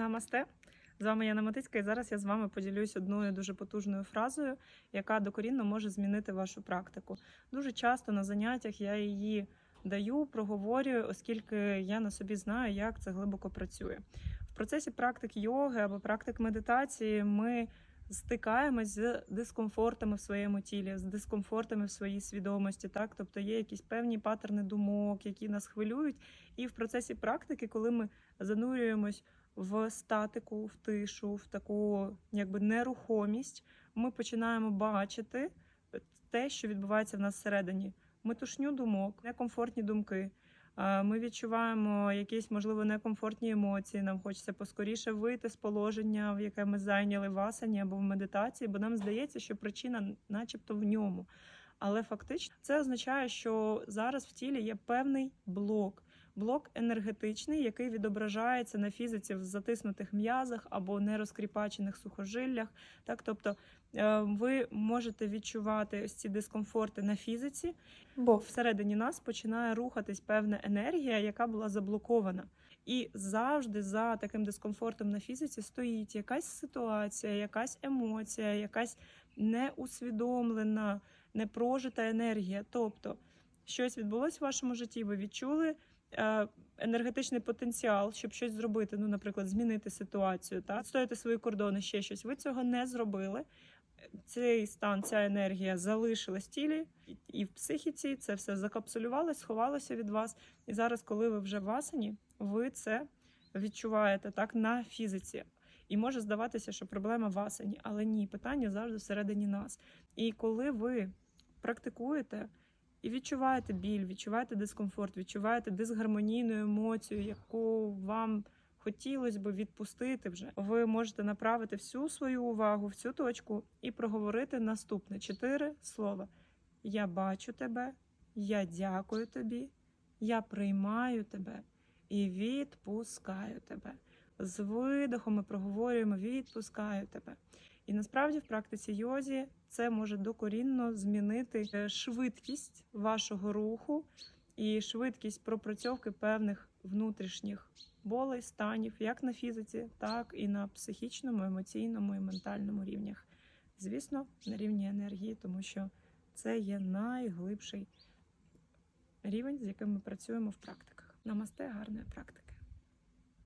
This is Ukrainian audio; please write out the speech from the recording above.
Намасте. З вами Яна Матицька, і зараз я з вами поділюсь одною дуже потужною фразою, яка докорінно може змінити вашу практику. Дуже часто на заняттях я її даю, проговорюю, оскільки я на собі знаю, як це глибоко працює. В процесі практик йоги або практик медитації ми стикаємось з дискомфортами в своєму тілі, з дискомфортами в своїй свідомості. Так, тобто є якісь певні паттерни думок, які нас хвилюють. І в процесі практики, коли ми занурюємось в статику, в тишу, в таку якби нерухомість, ми починаємо бачити те, що відбувається в нас всередині. Метушню думок, некомфортні думки. Ми відчуваємо якісь, можливо, некомфортні емоції. Нам хочеться поскоріше вийти з положення, в яке ми зайняли в асані або в медитації, бо нам здається, що причина, начебто, в ньому. Але фактично це означає, що зараз в тілі є певний блок. Блок енергетичний, який відображається на фізиці в затиснутих м'язах або нерозкріпачених сухожиллях. Так, тобто е, ви можете відчувати ось ці дискомфорти на фізиці, бо всередині нас починає рухатись певна енергія, яка була заблокована. І завжди за таким дискомфортом на фізиці стоїть якась ситуація, якась емоція, якась неусвідомлена, непрожита енергія. Тобто щось відбулось в вашому житті, ви відчули енергетичний потенціал, щоб щось зробити, ну, наприклад, змінити ситуацію, та стояти свої кордони, ще щось. Ви цього не зробили. Цей стан, ця енергія залишилась в тілі і в психіці. Це все закапсулювалось, сховалося від вас. І зараз, коли ви вже в асані, ви це відчуваєте так на фізиці. І може здаватися, що проблема в асані, але ні, питання завжди всередині нас. І коли ви практикуєте і відчуваєте біль, відчуваєте дискомфорт, відчуваєте дисгармонійну емоцію, яку вам хотілося б відпустити вже, ви можете направити всю свою увагу в цю точку і проговорити наступне чотири слова: Я бачу тебе, я дякую тобі, я приймаю тебе і відпускаю тебе. З видохом ми проговорюємо відпускаю тебе. І насправді в практиці йозі це може докорінно змінити е, швидкість вашого руху і швидкість пропрацьовки певних внутрішніх болей, станів, як на фізиці, так і на психічному, емоційному і ментальному рівнях. Звісно, на рівні енергії, тому що це є найглибший рівень, з яким ми працюємо в практиках. Намасте, гарної практики.